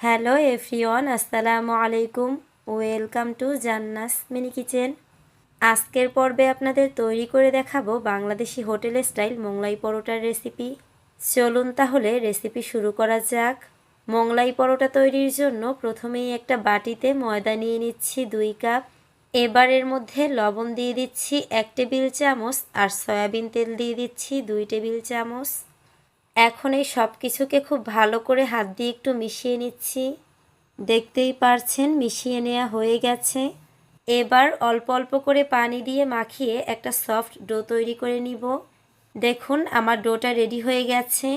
Hello everyone আসসালামু আলাইকুম welcome to Jannas mini kitchen আজকের পর্বে আপনাদের তৈরি করে দেখাবো বাংলাদেশি হোটেল স্টাইল মোংলাই পরোটার রেসিপি চলুন তাহলে রেসিপি শুরু করা যাক। মোংলাই পরোটা তৈরির জন্য প্রথমেই একটা বাটিতে ময়দা নিয়ে নিচ্ছি দুই কাপ। এবার এর মধ্যে লবণ দিয়ে দিচ্ছি এক টেবিল চামচ আর সয়াবিন তেল দিয়ে দিচ্ছি দুই টেবিল চামচ। এখন এই সব কিছুকে খুব ভালো করে হাত দিয়ে একটু মিশিয়ে নিচ্ছি। দেখতেই পারছেন, মিশিয়ে নেওয়া হয়ে গেছে। এবার অল্প অল্প করে পানি দিয়ে মাখিয়ে একটা সফট ডো তৈরি করে নিব। দেখুন, আমার ডোটা রেডি হয়ে গেছে।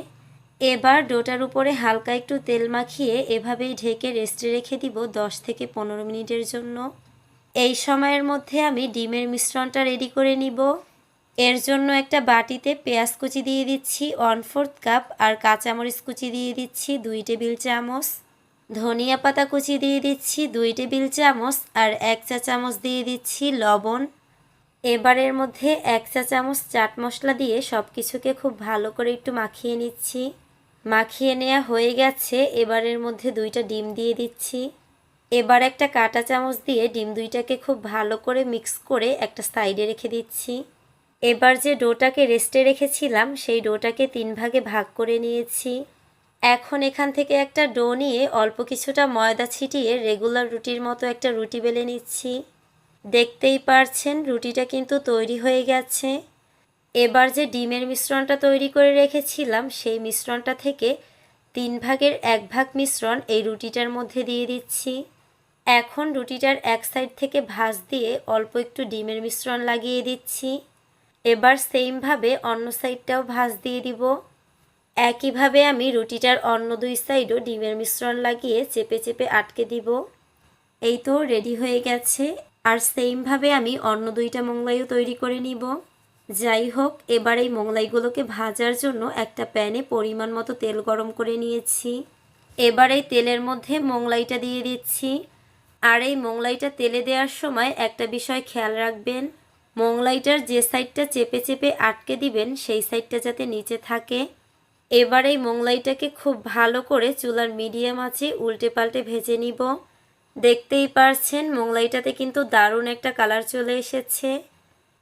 এবার ডোটার উপরে হালকা একটু তেল মাখিয়ে এভাবেই ঢেকে রেস্টে রেখে দিব দশ থেকে পনেরো মিনিটের জন্য। এই সময়ের মধ্যে আমি ডিমের মিশ্রণটা রেডি করে নিব। এর জন্য একটা বাটিতে পেঁয়াজ কুচি দিয়ে দিচ্ছি ওয়ান ফোর্থ কাপ আর কাঁচামরিচ কুচি দিয়ে দিচ্ছি, দুই টেবিল চামচ। ধনিয়া পাতা কুচি দিয়ে দিচ্ছি, দুই টেবিল চামচ, আর এক চা চামচ দিয়ে দিচ্ছি লবণ। এবারের মধ্যে এক চা চামচ চাট মশলা দিয়ে সব কিছুকে খুব ভালো করে একটু মাখিয়ে নিচ্ছি। মাখিয়ে নেওয়া হয়ে গেছে এবারের মধ্যে দুইটা ডিম দিয়ে দিচ্ছি। এবার একটা কাঁটা চামচ দিয়ে ডিম দুইটাকে খুব ভালো করে মিক্স করে একটা সাইডে রেখে দিচ্ছি। এবার যে ডোটাকে রেস্টে রেখেছিলাম, সেই ডোটাকে তিন ভাগে ভাগ করে নিয়েছি। এখন এখান থেকে একটা ডো নিয়ে অল্প কিছুটা ময়দা ছিটিয়ে রেগুলার রুটির মতো একটা রুটি বেলে নিচ্ছি। দেখতেই পারছেন, রুটিটা কিন্তু তৈরি হয়ে গেছে। এবার যে ডিমের মিশ্রণটা তৈরি করে রেখেছিলাম, সেই মিশ্রণটা থেকে তিন ভাগের এক ভাগ মিশ্রণ এই রুটিটার মধ্যে দিয়ে দিচ্ছি। এখন রুটিটার এক সাইড থেকে ভাঁজ দিয়ে অল্প একটু ডিমের মিশ্রণ লাগিয়ে দিচ্ছি। এবার সেমভাবে অন্য সাইডটাও ভাঁজ দিয়ে দিব। একইভাবে আমি রুটিটার অন্য দুই সাইডও ডিমের মিশ্রণ লাগিয়ে চেপে চেপে আটকে দিব। এই তো রেডি হয়ে গেছে। আর সেমভাবে আমি অন্য দুইটা মোংলাইও তৈরি করে নিব। যাই হোক, এবার এই মোংলাইগুলোকে ভাজার জন্য একটা প্যানে পরিমাণ মতো তেল গরম করে নিয়েছি। এবার এই তেলের মধ্যে মোংলাইটা দিয়ে দিচ্ছি। আর এই মোংলাইটা তেলে দেওয়ার সময় একটা বিষয় খেয়াল রাখবেন মোংলাইটার যে সাইডটা চেপে চেপে আটকে দিবেন, সেই সাইডটা যাতে নিচে থাকে। এবার এই মোংলাইটাকে খুব ভালো করে চুলার মিডিয়াম আছে, উল্টে পাল্টে ভেজে নিব। দেখতেই পারছেন, মোংলাইটাতে কিন্তু দারুণ একটা কালার চলে এসেছে।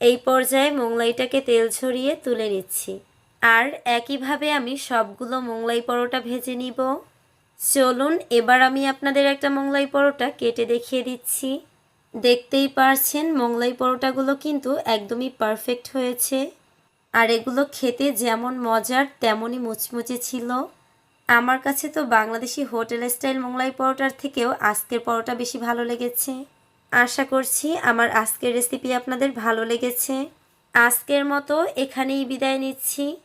এই পর্যায়ে মোংলাইটাকে তেল ছড়িয়ে তুলে নিচ্ছি। আর একইভাবে আমি সবগুলো মোংলাই পরোটা ভেজে নিব। চলুন, এবার আমি আপনাদের একটা মোংলাই পরোটা কেটে দেখিয়ে দিচ্ছি। দেখতেই পারছেন, মোংলাই পরোটাগুলো কিন্তু একদমই পারফেক্ট হয়েছে। আর এগুলো খেতে যেমন মজার, তেমনই মুচমুচে ছিল। আমার কাছে তো বাংলাদেশি হোটেল স্টাইল মোংলাই পরোটার থেকেও আজকের পরোটা বেশি ভালো লেগেছে। আশা করছি আমার আজকের রেসিপি আপনাদের ভালো লেগেছে। আজকের মতো এখানেই বিদায় নিচ্ছি।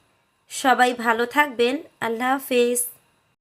সবাই ভালো থাকবেন। আল্লাহ হাফেজ।